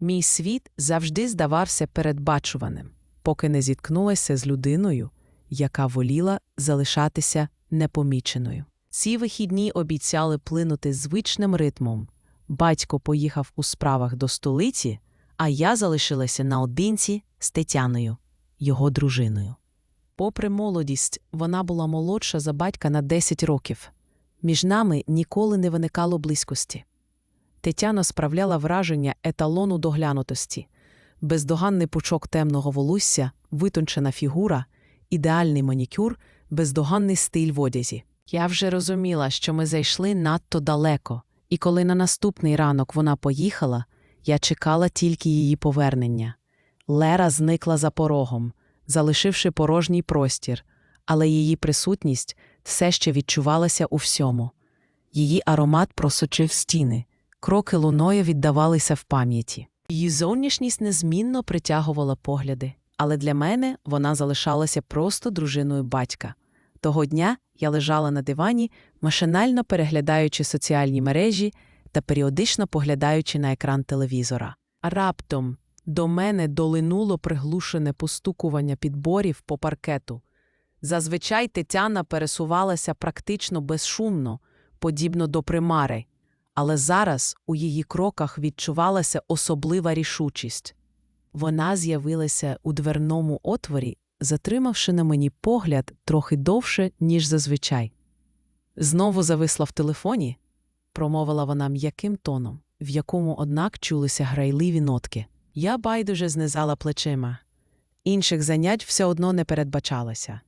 Мій світ завжди здавався передбачуваним, поки не зіткнулася з людиною, яка воліла залишатися непоміченою. Ці вихідні обіцяли плинути звичним ритмом. Батько поїхав у справах до столиці, а я залишилася наодинці з Тетяною, його дружиною. Попри молодість, вона була молодша за батька на 10 років. Між нами ніколи не виникало близькості. Тетяна справляла враження еталону доглянутості, бездоганний пучок темного волосся, витончена фігура, ідеальний манікюр, бездоганний стиль в одязі. Я вже розуміла, що ми зайшли надто далеко, і коли на наступний ранок вона поїхала, я чекала тільки її повернення. Лера зникла за порогом, залишивши порожній простір, але її присутність все ще відчувалася у всьому. Її аромат просочив стіни, кроки луною віддавалися в пам'яті. Її зовнішність незмінно притягувала погляди, але для мене вона залишалася просто дружиною батька. Того дня я лежала на дивані, машинально переглядаючи соціальні мережі та періодично поглядаючи на екран телевізора. Раптом до мене долинуло приглушене постукування підборів по паркету. Зазвичай Тетяна пересувалася практично безшумно, подібно до примари, але зараз у її кроках відчувалася особлива рішучість. Вона з'явилася у дверному отворі, затримавши на мені погляд трохи довше, ніж зазвичай. Знову зависла в телефоні, промовила вона м'яким тоном, в якому, однак, чулися грайливі нотки. Я байдуже знизала плечима. Інших занять все одно не передбачалося.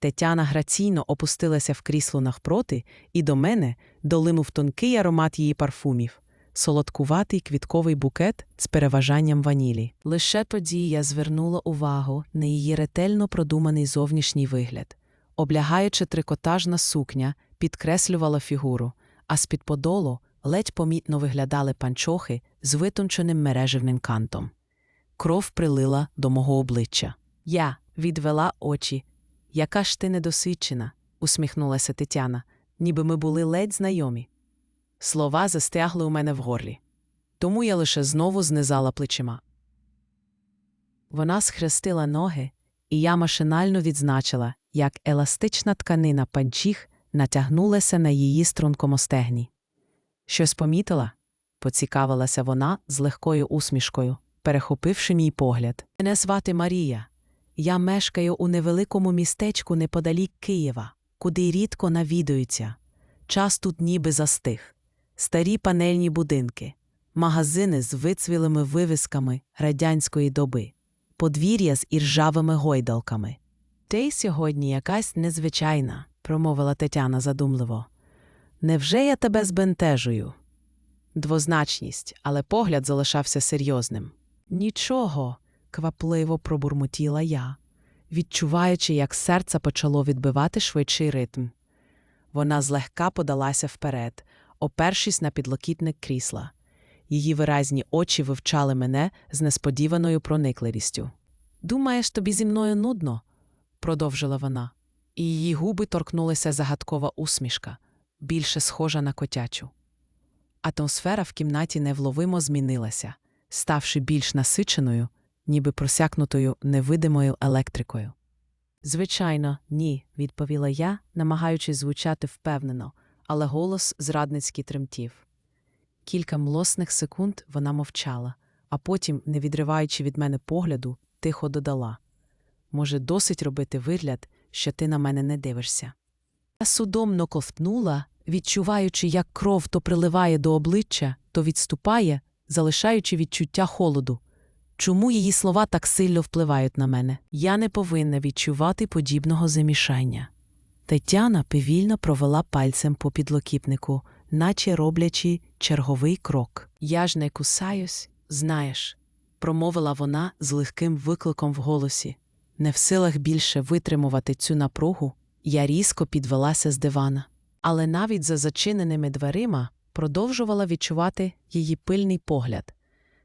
Тетяна граційно опустилася в крісло навпроти, і до мене долинув тонкий аромат її парфумів, солодкуватий квітковий букет з переважанням ванілі. Лише тоді я звернула увагу на її ретельно продуманий зовнішній вигляд. Облягаючи трикотажна сукня, підкреслювала фігуру, а з-під подолу ледь помітно виглядали панчохи з витонченим мережевним кантом. Кров прилила до мого обличчя. Я відвела очі. Яка ж ти недосвідчена, усміхнулася Тетяна, ніби ми були ледь знайомі. Слова застягли у мене в горлі. Тому я лише знову знизала плечима. Вона схрестила ноги, і я машинально відзначила, як еластична тканина панчіх натягнулася на її стрункому стегні. Щось помітила? поцікавилася вона з легкою усмішкою, перехопивши мій погляд. Мене звати Марія. Я мешкаю у невеликому містечку неподалік Києва, куди рідко навідуються. Час тут ніби застиг. Старі панельні будинки, магазини з вицвілими вивісками радянської доби, подвір'я з іржавими гойдалками. Ти сьогодні якась незвичайна, промовила Тетяна задумливо. Невже я тебе збентежую? Двозначність, але погляд залишався серйозним. Нічого, квапливо пробурмотіла я, відчуваючи, як серце почало відбивати швидший ритм. Вона злегка подалася вперед, опершись на підлокітник крісла. Її виразні очі вивчали мене з несподіваною проникливістю. Думаєш, тобі зі мною нудно? продовжила вона, і її губи торкнулася загадкова усмішка, більше схожа на котячу. Атмосфера в кімнаті невловимо змінилася, ставши більш насиченою, ніби просякнутою невидимою електрикою. Звичайно, ні, відповіла я, намагаючись звучати впевнено, але голос зрадницький тремтів. Кілька млосних секунд вона мовчала, а потім, не відриваючи від мене погляду, тихо додала може, досить робити вигляд, що ти на мене не дивишся. Я судомно ковтнула, відчуваючи, як кров то приливає до обличчя, то відступає, залишаючи відчуття холоду. Чому її слова так сильно впливають на мене? Я не повинна відчувати подібного замішання. Тетяна повільно провела пальцем по підлокітнику, наче роблячи черговий крок. Я ж не кусаюсь, знаєш, промовила вона з легким викликом в голосі. Не в силах більше витримувати цю напругу, я різко підвелася з дивана, але навіть за зачиненими дверима продовжувала відчувати її пильний погляд.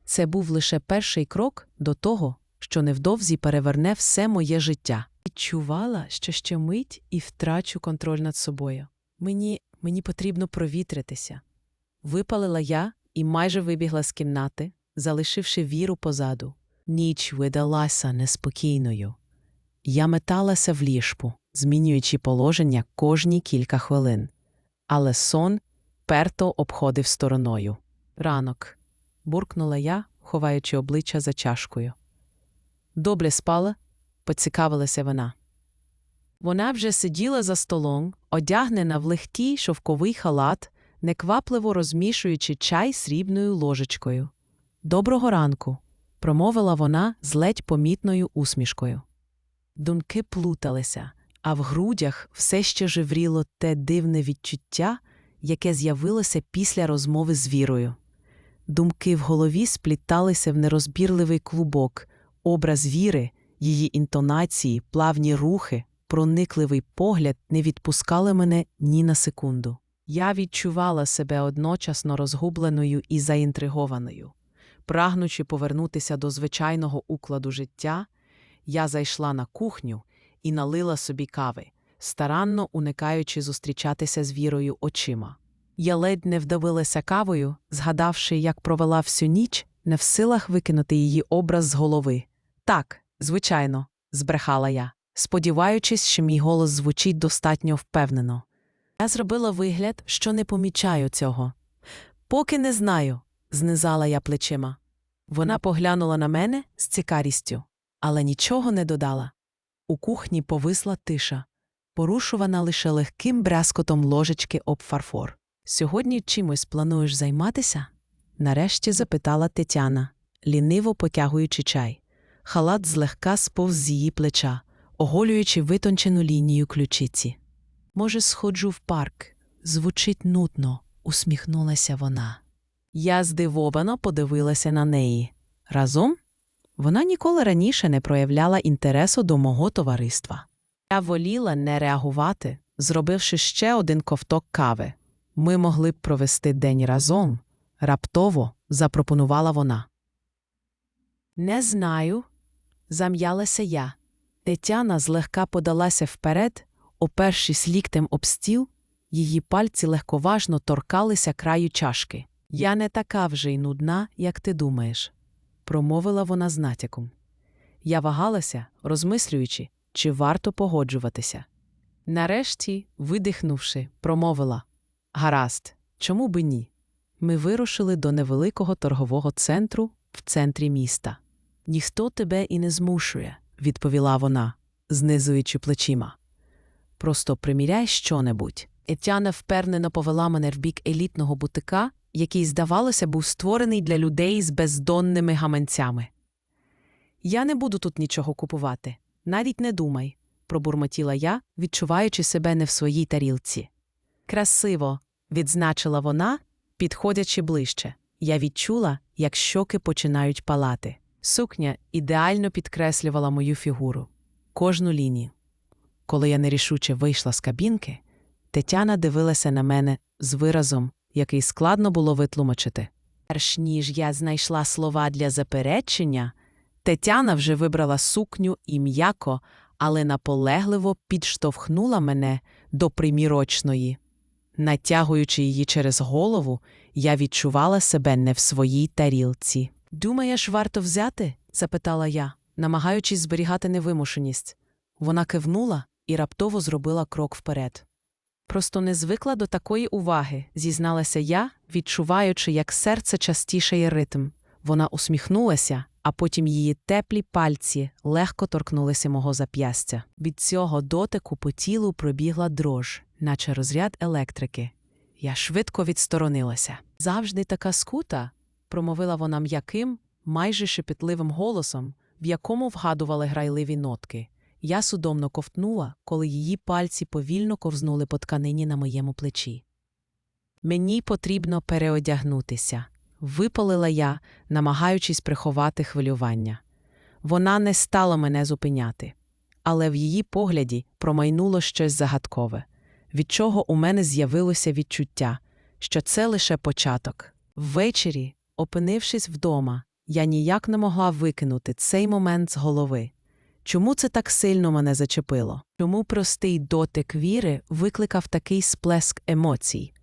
Це був лише перший крок до того, що невдовзі переверне все моє життя. Відчувала, що ще мить і втрачу контроль над собою. Мені, мені потрібно провітритися. Випалила я і майже вибігла з кімнати, залишивши віру позаду. Ніч видалася неспокійною. Я металася в ліжку, змінюючи положення кожні кілька хвилин. Але сон перто обходив стороною. Ранок. Буркнула я, ховаючи обличчя за чашкою. Добре спала? поцікавилася вона. Вона вже сиділа за столом, одягнена в легкий шовковий халат, неквапливо розмішуючи чай срібною ложечкою. Доброго ранку, промовила вона з ледь помітною усмішкою. Думки плуталися, а в грудях все ще живріло те дивне відчуття, яке з'явилося після розмови з вірою. Думки в голові спліталися в нерозбірливий клубок, образ віри, її інтонації, плавні рухи, проникливий погляд не відпускали мене ні на секунду. Я відчувала себе одночасно розгубленою і заінтригованою. Прагнучи повернутися до звичайного укладу життя, я зайшла на кухню і налила собі кави, старанно уникаючи зустрічатися з вірою очима. Я ледь не вдавилася кавою, згадавши, як провела всю ніч, не в силах викинути її образ з голови. Так, звичайно, збрехала я, сподіваючись, що мій голос звучить достатньо впевнено. Я зробила вигляд, що не помічаю цього. Поки не знаю, знизала я плечима. Вона поглянула на мене з цікавістю, але нічого не додала. У кухні повисла тиша, порушувана лише легким брязкотом ложечки об фарфор. Сьогодні чимось плануєш займатися? нарешті запитала Тетяна, ліниво потягуючи чай. Халат злегка сповз з її плеча, оголюючи витончену лінію ключиці. Може, сходжу в парк. Звучить нудно, усміхнулася вона. Я здивовано подивилася на неї. Разом? Вона ніколи раніше не проявляла інтересу до мого товариства. Я воліла не реагувати, зробивши ще один ковток кави. Ми могли б провести день разом, раптово запропонувала вона. Не знаю, зам'ялася я. Тетяна злегка подалася вперед, опершись ліктем об стіл, її пальці легковажно торкалися краю чашки. Я не така вже й нудна, як ти думаєш, промовила вона з натяком. Я вагалася, розмислюючи, чи варто погоджуватися. Нарешті, видихнувши, промовила Гаразд, чому би ні? Ми вирушили до невеликого торгового центру в центрі міста. Ніхто тебе і не змушує, відповіла вона, знизуючи плечима. Просто приміряй щонебудь. Етяна впевнено повела мене в бік елітного бутика, який, здавалося, був створений для людей з бездонними гаманцями. Я не буду тут нічого купувати, навіть не думай, пробурмотіла я, відчуваючи себе не в своїй тарілці. Красиво, відзначила вона, підходячи ближче. Я відчула, як щоки починають палати. Сукня ідеально підкреслювала мою фігуру, кожну лінію. Коли я нерішуче вийшла з кабінки, Тетяна дивилася на мене з виразом, який складно було витлумачити. Перш ніж я знайшла слова для заперечення, Тетяна вже вибрала сукню і м'яко, але наполегливо підштовхнула мене до примірочної. Натягуючи її через голову, я відчувала себе не в своїй тарілці. Думаєш, варто взяти? запитала я, намагаючись зберігати невимушеність. Вона кивнула і раптово зробила крок вперед. Просто не звикла до такої уваги, зізналася я, відчуваючи, як серце частішає ритм. Вона усміхнулася, а потім її теплі пальці легко торкнулися мого зап'ястя. Від цього дотику по тілу пробігла дрож, наче розряд електрики. Я швидко відсторонилася. Завжди така скута, промовила вона м'яким, майже шепітливим голосом, в якому вгадували грайливі нотки. Я судомно ковтнула, коли її пальці повільно ковзнули по тканині на моєму плечі. Мені потрібно переодягнутися, випалила я, намагаючись приховати хвилювання. Вона не стала мене зупиняти, але в її погляді промайнуло щось загадкове, від чого у мене з'явилося відчуття, що це лише початок. Ввечері, опинившись вдома, я ніяк не могла викинути цей момент з голови. Чому це так сильно мене зачепило? Чому простий дотик віри викликав такий сплеск емоцій?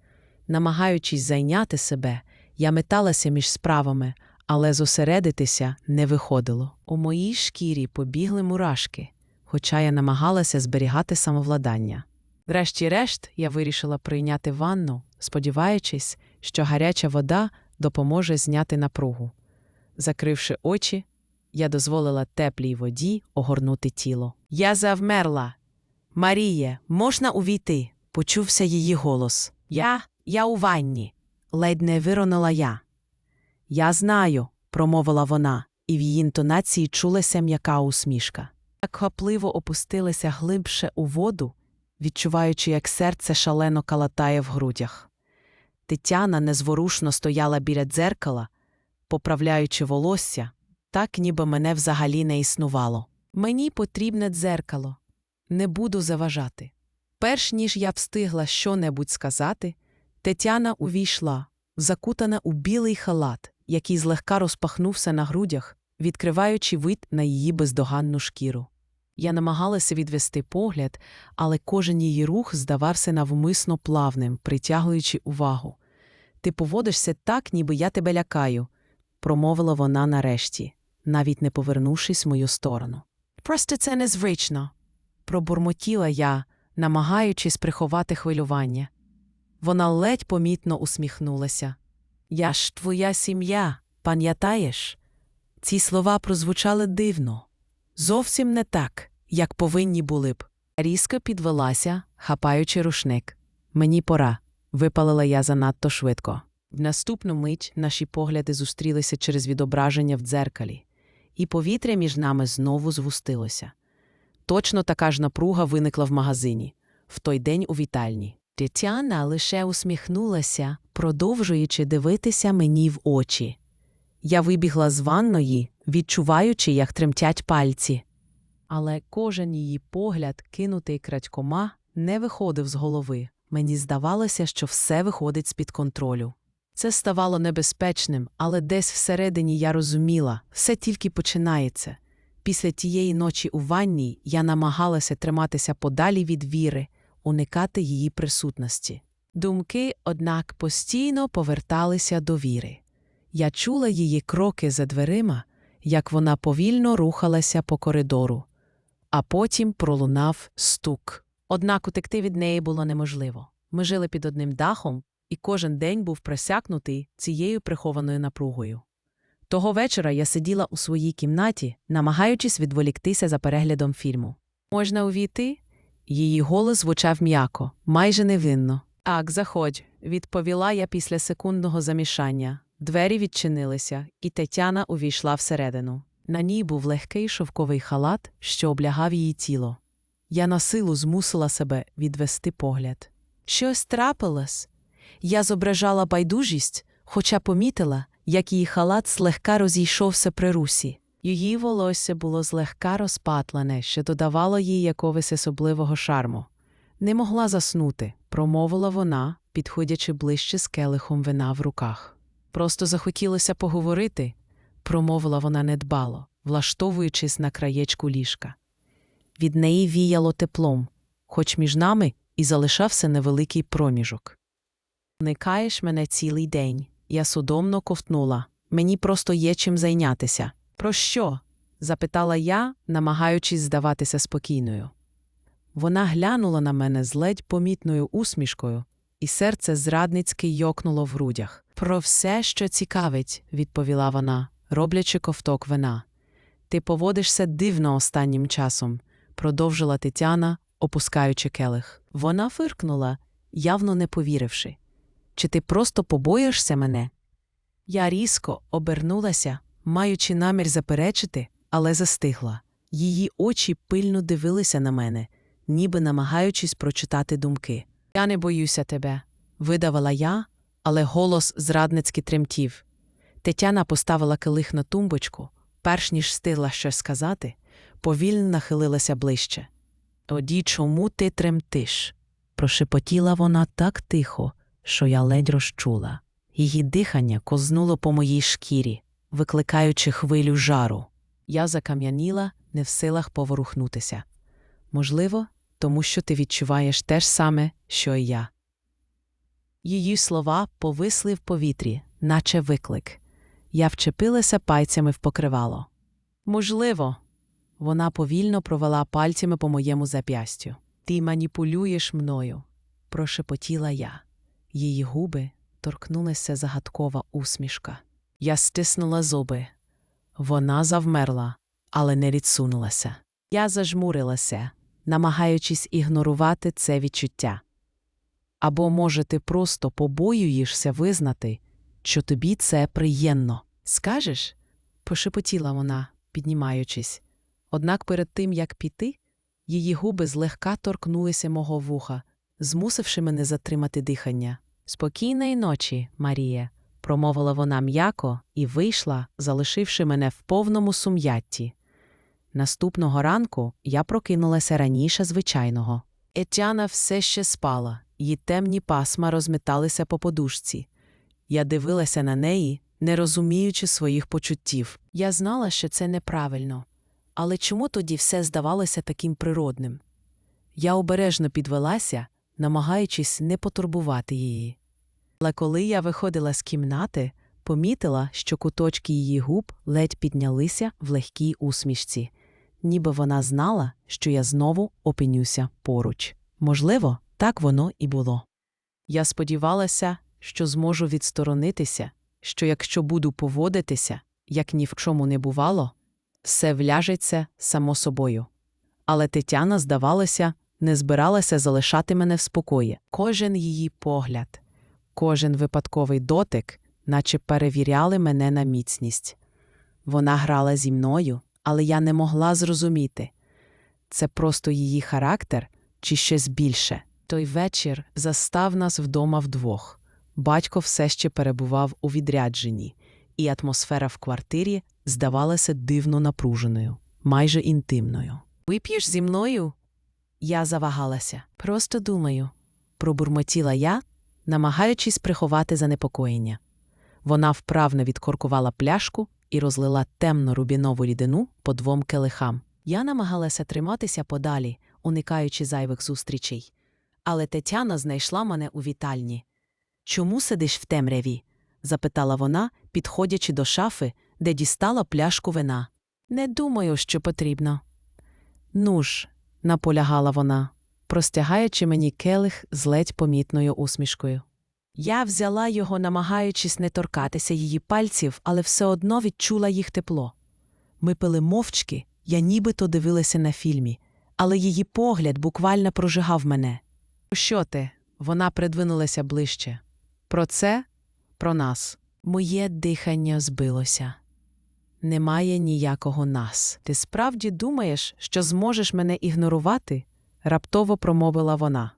Намагаючись зайняти себе, я металася між справами, але зосередитися не виходило. У моїй шкірі побігли мурашки, хоча я намагалася зберігати самовладання. Врешті-решт я вирішила прийняти ванну, сподіваючись, що гаряча вода допоможе зняти напругу. Закривши очі, я дозволила теплій воді огорнути тіло. Я завмерла. Маріє, можна увійти? почувся її голос. Я, я у ванні, ледь не виронила я. Я знаю, промовила вона, і в її інтонації чулася м'яка усмішка. Я квапливо опустилася глибше у воду, відчуваючи, як серце шалено калатає в грудях. Тетяна незворушно стояла біля дзеркала, поправляючи волосся, так ніби мене взагалі не існувало. Мені потрібне дзеркало, не буду заважати. Перш ніж я встигла щонебудь сказати, Тетяна увійшла, закутана у білий халат, який злегка розпахнувся на грудях, відкриваючи вид на її бездоганну шкіру. Я намагалася відвести погляд, але кожен її рух здавався навмисно плавним, притягуючи увагу. Ти поводишся так, ніби я тебе лякаю, промовила вона нарешті, навіть не повернувшись в мою сторону. Просто це незвично, пробурмотіла я, намагаючись приховати хвилювання. Вона ледь помітно усміхнулася. Я ж твоя сім'я, пам'ятаєш? Ці слова прозвучали дивно, зовсім не так, як повинні були б. Різко підвелася, хапаючи рушник. Мені пора, випалила я занадто швидко. В наступну мить наші погляди зустрілися через відображення в дзеркалі, і повітря між нами знову звустилося. Точно така ж напруга виникла в магазині, в той день у вітальні. Тетяна лише усміхнулася, продовжуючи дивитися мені в очі. Я вибігла з ванної, відчуваючи, як тремтять пальці. Але кожен її погляд, кинутий крадькома, не виходив з голови. Мені здавалося, що все виходить з-під контролю. Це ставало небезпечним, але десь всередині я розуміла, все тільки починається. Після тієї ночі у ванній я намагалася триматися подалі від віри, уникати її присутності. Думки, однак, постійно поверталися до віри. Я чула її кроки за дверима, як вона повільно рухалася по коридору, а потім пролунав стук. Однак утекти від неї було неможливо. Ми жили під одним дахом, і кожен день був просякнутий цією прихованою напругою. Того вечора я сиділа у своїй кімнаті, намагаючись відволіктися за переглядом фільму. Можна увійти? Її голос звучав м'яко, майже невинно. Ак, заходь, відповіла я після секундного замішання. Двері відчинилися, і Тетяна увійшла всередину. На ній був легкий шовковий халат, що облягав її тіло. Я на силу змусила себе відвести погляд. Щось трапилось. Я зображала байдужість, хоча помітила, як її халат злегка розійшовся при русі. Її волосся було злегка розпатлене, що додавало їй якогось особливого шарму. Не могла заснути, промовила вона, підходячи ближче з келихом вина в руках. Просто захотілося поговорити, промовила вона недбало, влаштовуючись на краєчку ліжка. Від неї віяло теплом, хоч між нами і залишався невеликий проміжок. Уникаєш мене цілий день. Я судомно ковтнула. Мені просто є чим зайнятися. Про що? запитала я, намагаючись здаватися спокійною. Вона глянула на мене з ледь помітною усмішкою, і серце зрадницьки йокнуло в грудях. Про все, що цікавить, відповіла вона, роблячи ковток вина. Ти поводишся дивно останнім часом, продовжила Тетяна, опускаючи келих. Вона фиркнула, явно не повіривши. Чи ти просто побоїшся мене? Я різко обернулася, маючи намір заперечити, але застигла. Її очі пильно дивилися на мене, ніби намагаючись прочитати думки. Я не боюся тебе, видавала я, але голос зрадницьки тремтів. Тетяна поставила килих на тумбочку, перш ніж встигла щось сказати, повільно нахилилася ближче. Тоді чому ти тремтиш? прошепотіла вона так тихо, що я ледь розчула. Її дихання кознуло по моїй шкірі, викликаючи хвилю жару. Я закам'яніла, не в силах поворухнутися. Можливо, тому що ти відчуваєш те ж саме, що й я. Її слова повисли в повітрі, наче виклик. Я вчепилася пальцями в покривало. Можливо, вона повільно провела пальцями по моєму зап'ястю. Ти маніпулюєш мною, прошепотіла я. Її губи торкнулася загадкова усмішка. Я стиснула зуби. Вона завмерла, але не відсунулася. Я зажмурилася, намагаючись ігнорувати це відчуття. Або, може, ти просто побоюєшся визнати, що тобі це приємно. Скажеш? пошепотіла вона, піднімаючись. Однак перед тим, як піти, її губи злегка торкнулися мого вуха, змусивши мене затримати дихання. Спокійної ночі, Марія, промовила вона м'яко і вийшла, залишивши мене в повному сум'ятті. Наступного ранку я прокинулася раніше звичайного. Етяна все ще спала, її темні пасма розметалися по подушці. Я дивилася на неї, не розуміючи своїх почуттів. Я знала, що це неправильно. Але чому тоді все здавалося таким природним? Я обережно підвелася, намагаючись не потурбувати її. Але коли я виходила з кімнати, помітила, що куточки її губ ледь піднялися в легкій усмішці, ніби вона знала, що я знову опинюся поруч. Можливо, так воно і було. Я сподівалася, що зможу відсторонитися, що якщо буду поводитися, як ні в чому не бувало, все вляжеться само собою. Але Тетяна, здавалося, не збиралася залишати мене в спокої. Кожен її погляд, кожен випадковий дотик, наче перевіряли мене на міцність. Вона грала зі мною, але я не могла зрозуміти це просто її характер чи щось більше. Той вечір застав нас вдома вдвох. Батько все ще перебував у відрядженні, і атмосфера в квартирі здавалася дивно напруженою, майже інтимною. Вип'єш зі мною? Я завагалася. Просто думаю, пробурмотіла я, намагаючись приховати занепокоєння. Вона вправно відкоркувала пляшку і розлила темно рубінову рідину по двом келихам. Я намагалася триматися подалі, уникаючи зайвих зустрічей. Але Тетяна знайшла мене у вітальні. Чому сидиш в темряві? запитала вона, підходячи до шафи, де дістала пляшку вина. Не думаю, що потрібно. Ну ж, наполягала вона, простягаючи мені келих з ледь помітною усмішкою. Я взяла його, намагаючись не торкатися її пальців, але все одно відчула їх тепло. Ми пили мовчки, я нібито дивилася на фільмі, але її погляд буквально прожигав мене. Що ти? Вона придвинулася ближче. Про це, про нас. Моє дихання збилося. Немає ніякого нас. Ти справді думаєш, що зможеш мене ігнорувати? Раптово промовила вона.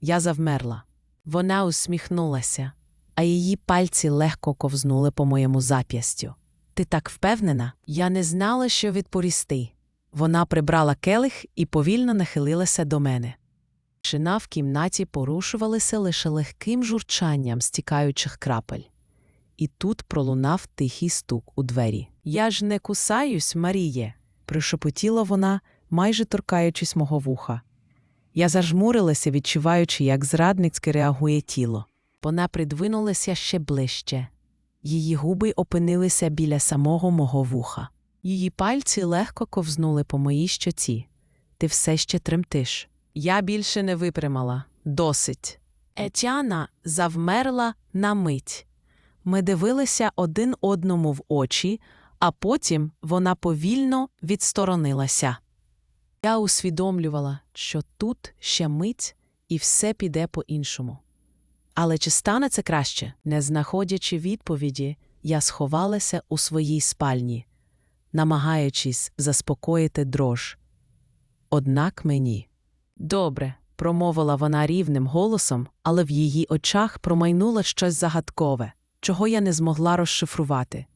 Я завмерла. Вона усміхнулася, а її пальці легко ковзнули по моєму зап'ястю. Ти так впевнена? Я не знала, що відповісти. Вона прибрала келих і повільно нахилилася до мене. Шина в кімнаті порушувалися лише легким журчанням стікаючих крапель. І тут пролунав тихий стук у двері. Я ж не кусаюсь, Маріє, прошепотіла вона, майже торкаючись мого вуха. Я зажмурилася, відчуваючи, як зрадницьки реагує тіло. Вона придвинулася ще ближче. Її губи опинилися біля самого мого вуха. Її пальці легко ковзнули по моїй щоці. Ти все ще тремтиш. Я більше не випрямала. Досить. Етяна завмерла на мить. Ми дивилися один одному в очі, а потім вона повільно відсторонилася. Я усвідомлювала, що тут ще мить і все піде по-іншому. Але чи стане це краще? Не знаходячи відповіді, я сховалася у своїй спальні, намагаючись заспокоїти дрож. Однак мені. Добре, промовила вона рівним голосом, але в її очах промайнуло щось загадкове, чого я не змогла розшифрувати.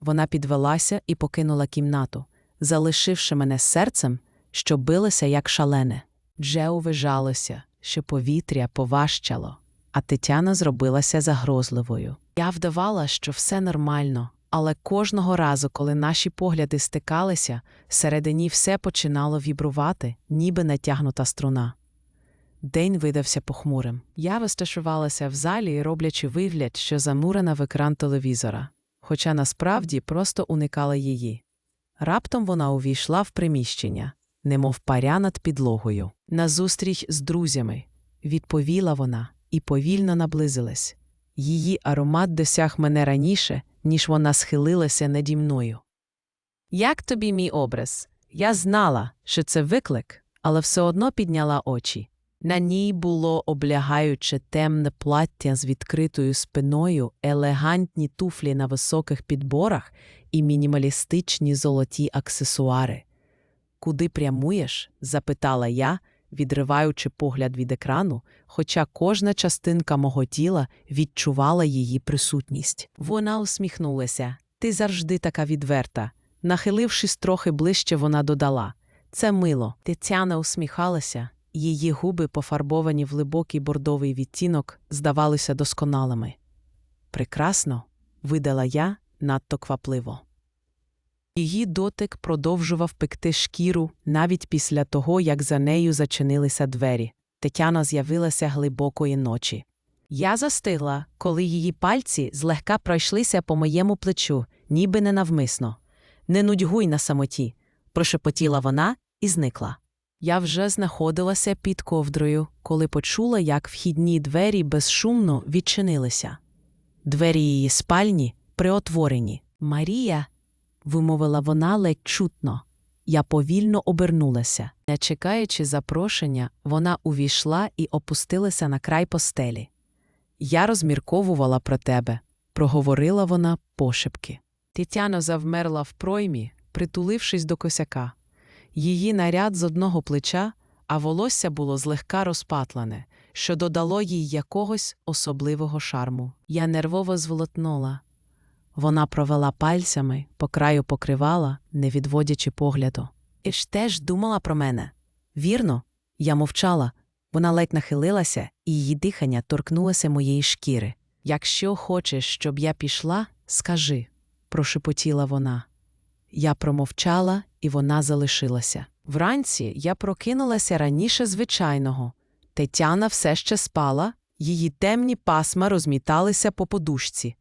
Вона підвелася і покинула кімнату, залишивши мене серцем, що билося як шалене. Дже увижалося, що повітря поважчало, а Тетяна зробилася загрозливою. Я вдавала, що все нормально, але кожного разу, коли наші погляди стикалися, всередині все починало вібрувати, ніби натягнута струна. День видався похмурим. Я розташувалася в залі, роблячи вигляд, що замурена в екран телевізора. хоча насправді просто уникала її. Раптом вона увійшла в приміщення, немов паря над підлогою. Назустріч з друзями, відповіла вона і повільно наблизилась. Її аромат досяг мене раніше, ніж вона схилилася наді мною. Як тобі мій образ? Я знала, що це виклик, але все одно підняла очі. На ній було облягаюче темне плаття з відкритою спиною, елегантні туфлі на високих підборах і мінімалістичні золоті аксесуари. Куди прямуєш? запитала я, відриваючи погляд від екрану, хоча кожна частинка мого тіла відчувала її присутність. Вона усміхнулася. Ти завжди така відверта. Нахилившись трохи ближче, вона додала Це мило. Тетяна усміхалася, її губи, пофарбовані в глибокий бордовий відтінок, здавалися досконалими. Прекрасно, видала я надто квапливо. Її дотик продовжував пекти шкіру навіть після того, як за нею зачинилися двері. Тетяна з'явилася глибокої ночі. Я застигла, коли її пальці злегка пройшлися по моєму плечу, ніби ненавмисно. Не нудьгуй на самоті, прошепотіла вона і зникла. Я вже знаходилася під ковдрою, коли почула, як вхідні двері безшумно відчинилися. Двері її спальні приотворені. Марія, вимовила вона ледь чутно. Я повільно обернулася. Не чекаючи запрошення, вона увійшла і опустилася на край постелі. Я розмірковувала про тебе, проговорила вона пошепки. Тетяна завмерла в проймі, притулившись до косяка. Її наряд з одного плеча, а волосся було злегка розпатлене, що додало їй якогось особливого шарму. Я нервово зволотнула. Вона провела пальцями по краю покривала, не відводячи погляду. І ж теж думала про мене. Вірно, я мовчала. Вона ледь нахилилася, і її дихання торкнулося моєї шкіри. Якщо хочеш, щоб я пішла, скажи, прошепотіла вона. Я промовчала, і вона залишилася. Вранці я прокинулася раніше звичайного. Тетяна все ще спала, її темні пасма розміталися по подушці.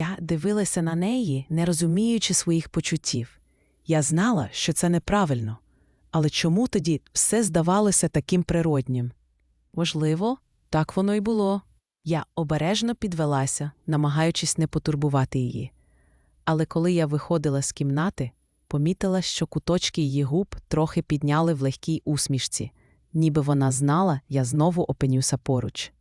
Я дивилася на неї, не розуміючи своїх почуттів. Я знала, що це неправильно, але чому тоді все здавалося таким природнім? Можливо, так воно й було. Я обережно підвелася, намагаючись не потурбувати її. Але коли я виходила з кімнати, помітила, що куточки її губ трохи підняли в легкій усмішці, ніби вона знала, я знову опинюся поруч.